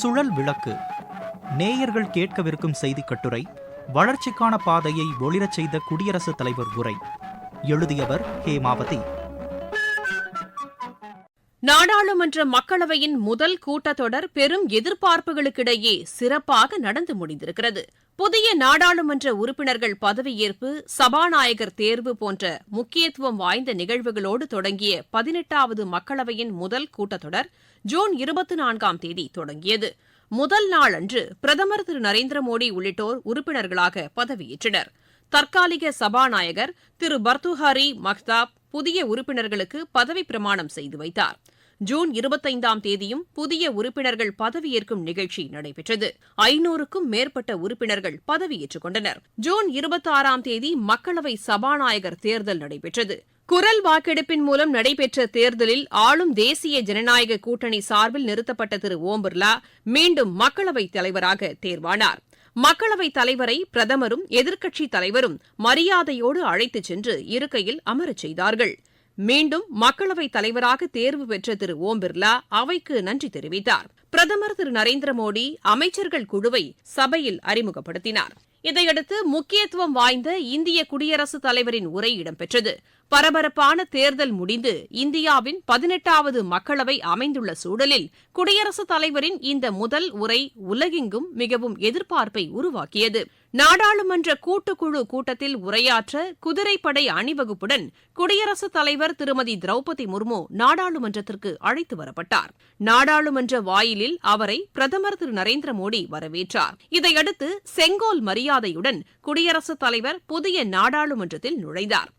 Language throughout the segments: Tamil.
சுழல் விளக்கு. நேயர்கள் கேட்கவிருக்கும் செய்தி கட்டுரை வளர்ச்சிக்கான பாதையை ஒளிரச் செய்த குடியரசுத் தலைவர் உரை. எழுதியவர் ஹேமாவதி. நாடாளுமன்ற மக்களவையின் முதல் கூட்டத்தொடர் பெரும் எதிர்பார்ப்புகளுக்கிடையே சிறப்பாக நடந்து முடிந்திருக்கிறது. புதிய நாடாளுமன்ற உறுப்பினர்கள் பதவியேற்பு சபாநாயகர் தேர்வு போன்ற முக்கியத்துவம் வாய்ந்த நிகழ்வுகளோடு தொடங்கிய பதினெட்டாவது மக்களவையின் முதல் கூட்டத்தொடர் ஜூன் இருபத்தி நான்காம் தேதி தொடங்கியது. முதல் நாள் அன்று பிரதமர் திரு நரேந்திர மோடி உள்ளிட்டோர் உறுப்பினர்களாக பதவியேற்றனர். தற்காலிக சபாநாயகர் திரு பர்துஹாரி மக்தாப் புதிய உறுப்பினர்களுக்கு பதவி பிரமாணம் செய்து வைத்தார். ஜூன் இருபத்தைந்தாம் தேதியும் புதிய உறுப்பினர்கள் பதவியேற்கும் நிகழ்ச்சி நடைபெற்றது. ஐநூறுக்கும் மேற்பட்ட உறுப்பினர்கள் பதவியேற்றுக் கொண்டனர். ஜூன் இருபத்தாறாம் தேதி மக்களவை சபாநாயகர் தேர்தல் நடைபெற்றது. குரல் வாக்கெடுப்பின் மூலம் நடைபெற்ற தேர்தலில் ஆளும் தேசிய ஜனநாயக கூட்டணி சார்பில் நிறுத்தப்பட்ட திரு ஓம் பிர்லா மீண்டும் மக்களவைத் தலைவராக தேர்வானார். மக்களவைத் தலைவரை பிரதமரும் எதிர்க்கட்சித் தலைவரும் மரியாதையோடு அழைத்துச் சென்று இருக்கையில் அமரச் செய்தார்கள். மீண்டும் மக்களவைத் தலைவராக தேர்வு பெற்ற திரு ஓம் பிர்லா அவைக்கு நன்றி தெரிவித்தார். பிரதமர் திரு நரேந்திர மோடி அமைச்சர்கள் குழுவை சபையில் அறிமுகப்படுத்தினார். இதையடுத்து முக்கியத்துவம் வாய்ந்த இந்திய குடியரசுத் தலைவரின் உரை இடம்பெற்றது. பரபரப்பான தேர்தல் முடிந்து இந்தியாவின் பதினெட்டாவது மக்களவை அமைந்துள்ள சூழலில் குடியரசுத் தலைவரின் இந்த முதல் உரை உலகெங்கும் மிகவும் எதிர்பார்ப்பை உருவாக்கியது. நாடாளுமன்ற கூட்டுக்குழு கூட்டத்தில் உரையாற்ற குதிரைப்படை அணிவகுப்புடன் குடியரசுத் தலைவர் திருமதி திரௌபதி முர்மு நாடாளுமன்றத்திற்கு அழைத்து வரப்பட்டார். நாடாளுமன்ற வாயிலில் அவரை பிரதமர் திரு நரேந்திர மோடி வரவேற்றார். இதையடுத்து செங்கோல் மரியாதையுடன் குடியரசுத் தலைவர் புதிய நாடாளுமன்றத்தில் நுழைந்தார்.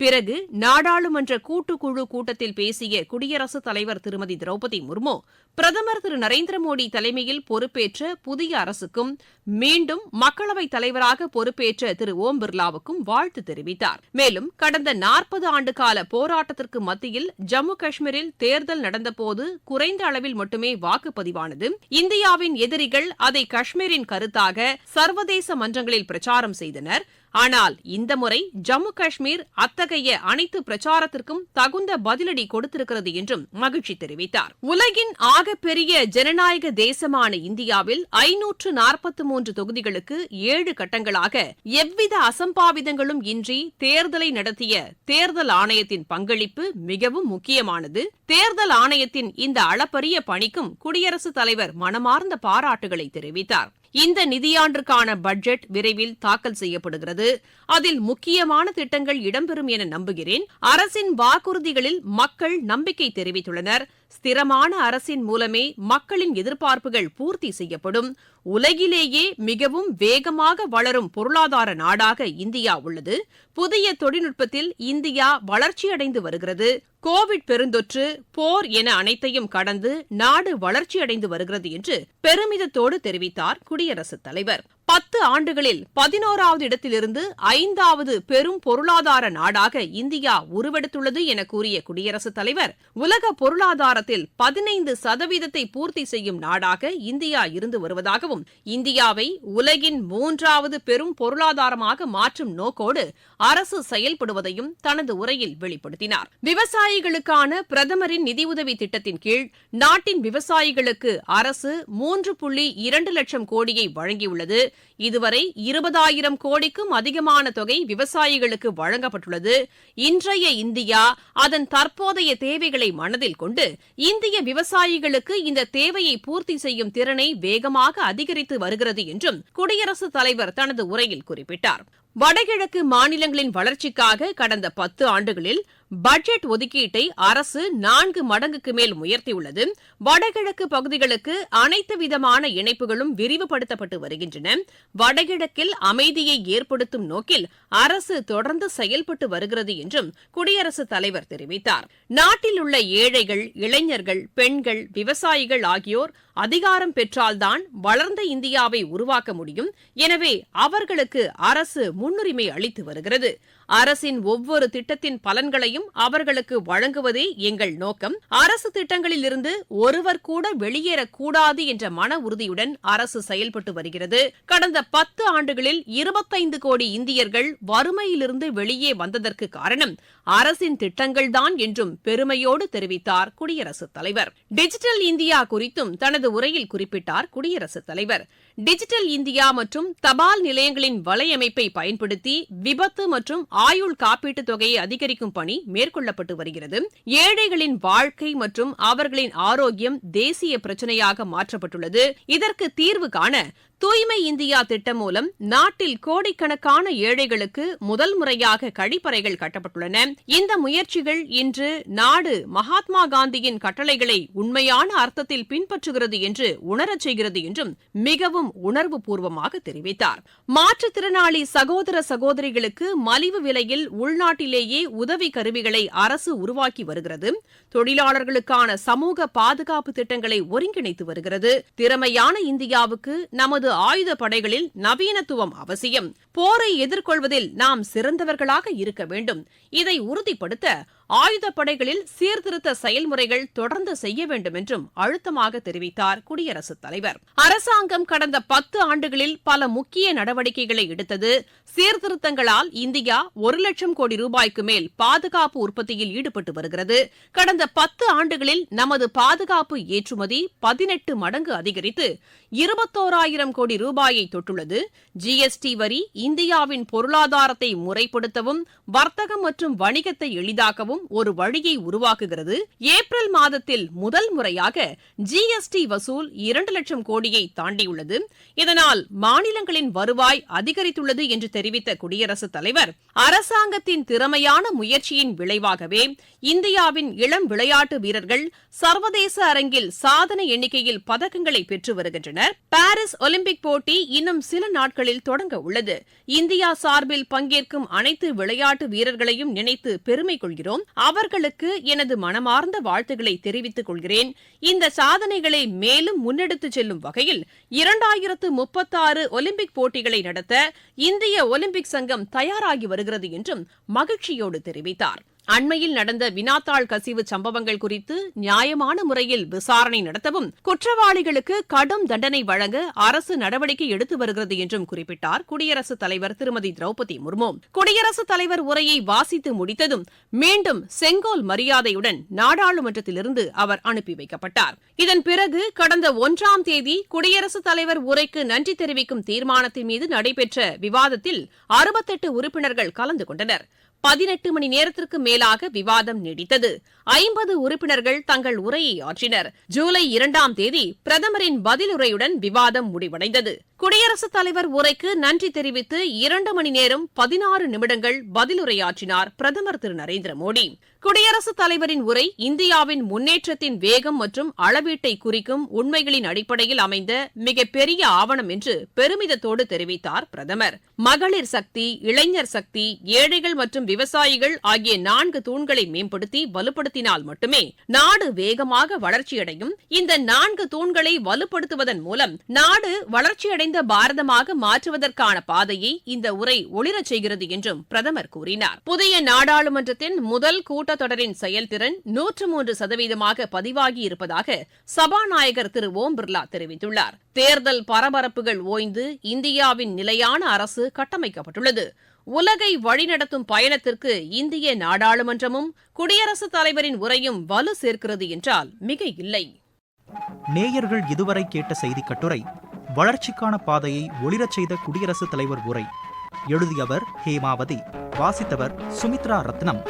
பிறகு நாடாளுமன்ற கூட்டுக்குழு கூட்டத்தில் பேசிய குடியரசுத் தலைவர் திருமதி திரௌபதி முர்மு பிரதமர் திரு நரேந்திர மோடி தலைமையில் பொறுப்பேற்ற புதிய அரசுக்கும் மீண்டும் மக்களவைத் தலைவராக பொறுப்பேற்ற திரு ஓம் பிர்லாவுக்கும் வாழ்த்து தெரிவித்தார். மேலும் கடந்த நாற்பது ஆண்டு கால போராட்டத்திற்கு மத்தியில் ஜம்மு காஷ்மீரில் தேர்தல் நடந்தபோது குறைந்த அளவில் மட்டுமே வாக்குப்பதிவானது. இந்தியாவின் எதிரிகள் அதை காஷ்மீரின் கருத்தாக சர்வதேச மன்றங்களில் பிரச்சாரம் செய்தனர். ஆனால் இந்த முறை ஜம்மு காஷ்மீர் அத்தகைய அனைத்து பிரச்சாரத்திற்கும் தகுந்த பதிலடி கொடுத்திருக்கிறது என்றும் மகிழ்ச்சி தெரிவித்தார். உலகின் ஆகப்பெரிய ஜனநாயக தேசமான இந்தியாவில் ஐநூற்று நாற்பத்தி மூன்று தொகுதிகளுக்கு ஏழு கட்டங்களாக எவ்வித அசம்பாவிதங்களும் இன்றி தேர்தலை நடத்திய தேர்தல் ஆணையத்தின் பங்களிப்பு மிகவும் முக்கியமானது. தேர்தல் ஆணையத்தின் இந்த அளப்பரிய பணிக்கும் குடியரசுத் தலைவர் மனமார்ந்த பாராட்டுகளை தெரிவித்தார். இந்த நிதியாண்டிற்கான பட்ஜெட் விரைவில் தாக்கல் செய்யப்படுகிறது. அதில் முக்கியமான திட்டங்கள் இடம்பெறும் என நம்புகிறேன். அரசின் வாக்குறுதிகளில் மக்கள் நம்பிக்கை தெரிவித்துள்ளனர். ஸ்திரமான அரசின் மூலமே மக்களின் எதிர்பார்ப்புகள் பூர்த்தி செய்யப்படும். உலகிலேயே மிகவும் வேகமாக வளரும் பொருளாதார நாடாக இந்தியா உள்ளது. புதிய தொழில்நுட்பத்தில் இந்தியா வளர்ச்சியடைந்து வருகிறது. கோவிட் பெருந்தொற்று போர் என அனைத்தையும் கடந்து நாடு வளர்ச்சியடைந்து வருகிறது என்று பெருமிதத்தோடு தெரிவித்தார் குடியரசுத் தலைவர். பத்து ஆண்டுகளில் பதினோராவது இடத்திலிருந்து ஐந்தாவது பெரும் பொருளாதார நாடாக இந்தியா உருவெடுத்துள்ளது என கூறிய குடியரசுத் தலைவர் உலக பொருளாதாரத்தில் பதினைந்து சதவீதத்தை பூர்த்தி செய்யும் நாடாக இந்தியா இருந்து வருவதாகவும் இந்தியாவை உலகின் மூன்றாவது பெரும் பொருளாதாரமாக மாற்றும் நோக்கோடு அரசு செயல்படுவதையும் தனது உரையில் வெளிப்படுத்தினார். விவசாயிகளுக்கான பிரதமரின் நிதியுதவி திட்டத்தின் கீழ் நாட்டின் விவசாயிகளுக்கு அரசு மூன்று புள்ளி இரண்டு லட்சம் கோடியை வழங்கியுள்ளது. இதுவரை இருபதாயிரம் கோடிக்கும் அதிகமான தொகை விவசாயிகளுக்கு வழங்கப்பட்டுள்ளது. இன்றைய இந்தியா அதன் தற்போதைய தேவைகளை மனதில் கொண்டு இந்திய விவசாயிகளுக்கு இந்த தேவையை பூர்த்தி செய்யும் திறனை வேகமாக அதிகரித்து வருகிறது என்றும் குடியரசுத் தலைவர் தனது உரையில் குறிப்பிட்டார். வடகிழக்கு மாநிலங்களின் வளர்ச்சிக்காக கடந்த பத்து ஆண்டுகளில் பட்ஜெட் ஒதுக்கீட்டை அரசு நான்கு மடங்குக்கு மேல் உயர்த்தியுள்ளது. வடகிழக்கு பகுதிகளுக்கு அனைத்து விதமான இணைப்புகளும் விரிவுபடுத்தப்பட்டு வருகின்றன. வடகிழக்கில் அமைதியை ஏற்படுத்தும் நோக்கில் அரசு தொடர்ந்து செயல்பட்டு வருகிறது என்றும் குடியரசுத் தலைவர் தெரிவித்தார். நாட்டில் உள்ள ஏழைகள் இளைஞர்கள் பெண்கள் விவசாயிகள் ஆகியோர் அதிகாரம் பெற்றால்தான் வளர்ந்த இந்தியாவை உருவாக்க முடியும். எனவே அவர்களுக்கு அரசு முன்னுரிமை அளித்து வருகிறது. அரசின் ஒவ்வொரு திட்டத்தின் பலன்களையும் அவர்களுக்கு வழங்குவதே எங்கள் நோக்கம். அரசு திட்டங்களில் இருந்து ஒருவர் கூட வெளியேறக்கூடாது என்ற மன உறுதியுடன் அரசு செயல்பட்டு வருகிறது. கடந்த பத்து ஆண்டுகளில் இருபத்தைந்து கோடி இந்தியர்கள் வறுமையிலிருந்து வெளியே வந்ததற்கு காரணம் அரசின் திட்டங்கள்தான் என்றும் பெருமையோடு தெரிவித்தார் குடியரசுத் தலைவர். டிஜிட்டல் இந்தியா குறித்தும் தனது உரையில் குறிப்பிட்டார் குடியரசுத் தலைவர். டிஜிட்டல் இந்தியா மற்றும் தபால் நிலையங்களின் வலையமைப்பை பயன்படுத்தி விபத்து மற்றும் ஆயுள் காப்பீட்டுத் தொகையை அதிகரிக்கும் பணி மேற்கொள்ளப்பட்டு வருகிறது. ஏழைகளின் வாழ்க்கை மற்றும் அவர்களின் ஆரோக்கியம் தேசிய பிரச்சினையாக மாற்றப்பட்டுள்ளது. இதற்கு தீர்வு காண தூய்மை இந்தியா திட்டம் மூலம் நாட்டில் கோடிக்கணக்கான ஏழைகளுக்கு முதல் முறையாக கழிப்பறைகள் கட்டப்பட்டுள்ளன. இந்த முயற்சிகள் இன்று நாடு மகாத்மா காந்தியின் கட்டளைகளை உண்மையான அர்த்தத்தில் பின்பற்றுகிறது என்று உணரச் செய்கிறது என்றும் மிகவும் உணர்வு பூர்வமாக தெரிவித்தார். மாற்றுத்திறனாளி சகோதர சகோதரிகளுக்கு மலிவு விலையில் உள்நாட்டிலேயே உதவி கருவிகளை அரசு உருவாக்கி வருகிறது. தொழிலாளர்களுக்கான சமூக பாதுகாப்பு திட்டங்களை ஒருங்கிணைத்து வருகிறது. திறமையான இந்தியாவுக்கு நமது ஆயுத படைகளில் நவீனத்துவம் அவசியம். போரை எதிர்கொள்வதில் நாம் சிறந்தவர்களாக இருக்க வேண்டும். இதை உறுதிப்படுத்த ஆயுதப்படைகளில் சீர்திருத்த செயல்முறைகள் தொடர்ந்து செய்ய வேண்டும் என்றும் அழுத்தமாக தெரிவித்தார் குடியரசுத் தலைவர். அரசாங்கம் கடந்த பத்து ஆண்டுகளில் பல முக்கிய நடவடிக்கைகளை எடுத்தது. சீர்திருத்தங்களால் இந்தியா ஒரு லட்சம் கோடி ரூபாய்க்கு மேல் பாதுகாப்பு உற்பத்தியில் ஈடுபட்டு வருகிறது. கடந்த பத்து ஆண்டுகளில் நமது பாதுகாப்பு ஏற்றுமதி பதினெட்டு மடங்கு அதிகரித்து இருபத்தோராயிரம் கோடி ரூபாயை தொட்டுள்ளது. ஜிஎஸ்டி வரி இந்தியாவின் பொருளாதாரத்தை முறைப்படுத்தவும் வர்த்தகம் மற்றும் வணிகத்தை எளிதாக்கவும் அரசாங்கம் ஒரு வழியை உருவாக்குகிறது. ஏப்ரல் மாதத்தில் முதல் முறையாக ஜிஎஸ்டி வசூல் இரண்டு லட்சம் கோடியை தாண்டியுள்ளது. இதனால் மாநிலங்களின் வருவாய் அதிகரித்துள்ளது என்று தெரிவித்த குடியரசுத் தலைவர் அரசாங்கத்தின் திறமையான முயற்சியின் விளைவாகவே இந்தியாவின் இளம் விளையாட்டு வீரர்கள் சர்வதேச அரங்கில் சாதனை எண்ணிக்கையில் பதக்கங்களை பெற்று வருகின்றனர். பாரிஸ் ஒலிம்பிக் போட்டி இன்னும் சில நாட்களில் தொடங்க உள்ளது. இந்தியா சார்பில் பங்கேற்கும் அனைத்து விளையாட்டு வீரர்களையும் நினைத்து பெருமை கொள்கிறோம் அவர்களுக்கு எனது மனமார்ந்த வாழ்த்துக்களை தெரிவித்துக் கொள்கிறேன். இந்த சாதனைகளை மேலும் முன்னெடுத்துச் செல்லும் வகையில் இரண்டாயிரத்து முப்பத்தாறு ஒலிம்பிக் போட்டிகளை நடத்த இந்திய ஒலிம்பிக் சங்கம் தயாராகி வருகிறது என்றும் மகிழ்ச்சியோடு தெரிவித்தார். அண்மையில் நடந்த வினாத்தாள் கசிவு சம்பவங்கள் குறித்து நியாயமான முறையில் விசாரணை நடத்தவும் குற்றவாளிகளுக்கு கடும் தண்டனை வழங்க அரசு நடவடிக்கை எடுத்து வருகிறது என்றும் குறிப்பிட்டார் குடியரசுத் தலைவர் திருமதி திரௌபதி முர்மு. குடியரசுத் தலைவர் உரையை வாசித்து முடித்ததும் மீண்டும் செங்கோல் மரியாதையுடன் நாடாளுமன்றத்திலிருந்து அவர் அனுப்பி வைக்கப்பட்டார். இதன் பிறகு கடந்த ஒன்றாம் தேதி குடியரசுத் தலைவர் உரைக்கு நன்றி தெரிவிக்கும் தீர்மானத்தின் மீது நடைபெற்ற விவாதத்தில் அறுபத்தெட்டு உறுப்பினர்கள் கலந்து கொண்டனர். பதினெட்டு மணி நேரத்திற்கு மேலாக விவாதம் நீடித்தது. ஐம்பது உறுப்பினர்கள் தங்கள் உரையை ஆற்றினர். ஜூலை இரண்டாம் தேதி பிரதமரின் பதிலுரையுடன் விவாதம் முடிவடைந்தது. குடியரசுத் தலைவர் உரைக்கு நன்றி தெரிவித்து இரண்டு மணி நேரம் பதினாறு நிமிடங்கள் பதிலுரையாற்றினார் பிரதமர் திரு நரேந்திர மோடி. குடியரசுத் தலைவரின் உரை இந்தியாவின் முன்னேற்றத்தின் வேகம் மற்றும் அளவீட்டை குறிக்கும் உண்மைகளின் அடிப்படையில் அமைந்த மிகப்பெரிய ஆவணம் என்று பெருமிதத்தோடு தெரிவித்தார் பிரதமர். மகளிர் சக்தி இளைஞர் சக்தி ஏழைகள் மற்றும் விவசாயிகள் ஆகிய நான்கு தூண்களை மேம்படுத்தி வலுப்படுத்தினால் மட்டுமே நாடு வேகமாக வளர்ச்சியடையும். இந்த நான்கு தூண்களை வலுப்படுத்துவதன் மூலம் நாடு வளர்ச்சியடைந்த பாரதமாக மாற்றுவதற்கான பாதையை இந்த உரை ஒளிரச் செய்கிறது என்றும் பிரதமர் கூறினார். புதிய நாடாளுமன்றத்தின் முதல் கூட்டத்தொடரின் செயல்திறன் நூற்று மூன்று சதவீதமாக பதிவாகி இருப்பதாக சபாநாயகர் திரு ஓம் பிர்லா தெரிவித்துள்ளார். தேர்தல் பரபரப்புகள் ஓய்ந்து இந்தியாவின் நிலையான அரசு கட்டமைக்கப்பட்டுள்ளது. உலகை வழிநடத்தும் பயணத்திற்கு இந்திய நாடாளுமன்றமும் குடியரசுத் தலைவரின் உரையும் வலு சேர்க்கிறது என்றால் மிக இல்லை நேயர்கள் இதுவரை கேட்ட செய்தி கட்டுரை வளர்ச்சிக்கான பாதையை ஒளிரச் செய்த குடியரசுத் தலைவர் உரை. எழுதியவர் ஹேமாவதி வாசித்தவர் சுமித்ரா ரத்னம்.